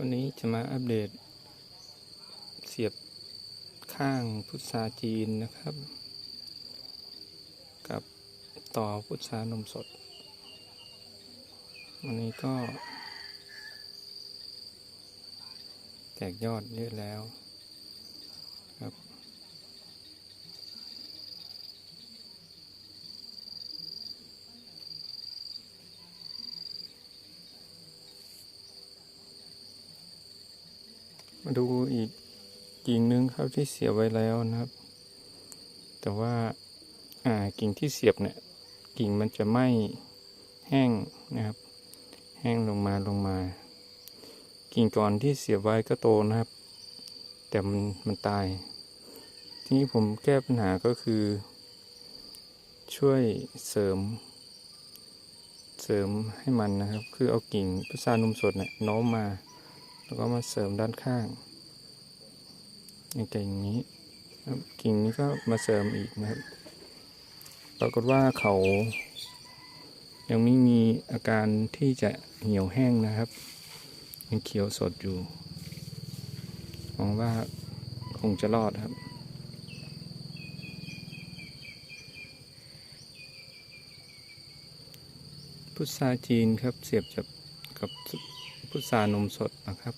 วันนี้จะมาอัปเดต เสียบข้างพุทราจีนนะครับ กับต่อพุทรานมสด วันนี้ก็ แตกยอดเยอะแล้วครับ มาดูอีกกิ่งหนึ่งครับที่เสียบไว้แล้วนะครับ แต่ว่าอ่ากิ่งที่เสียบเนี่ยกิ่งมันจะไม่แห้งนะครับ แห้งลงมาลงมา กิ่งก่อนที่เสียบไว้ก็โตนะครับ แต่มันมันตาย ทีนี้ผมแก้ปัญหาก็คือ ช่วยเสริม เสริมให้มันนะครับ คือเอากิ่งพุทรานมสดเนี่ยโน้มมา แล้วก็มาเสริมด้านข้างอย่างกิ่งนี้กิ่งนี้ก็มาเสริมอีกนะครับ ปรากฏว่าเขา ยังไม่มีอาการที่จะเหี่ยวแห้งนะครับ ยังเขียวสดอยู่หวังว่าคงจะรอดครับพุทราจีนครับเสียบจับกับ พุทรา นมสดนะครับ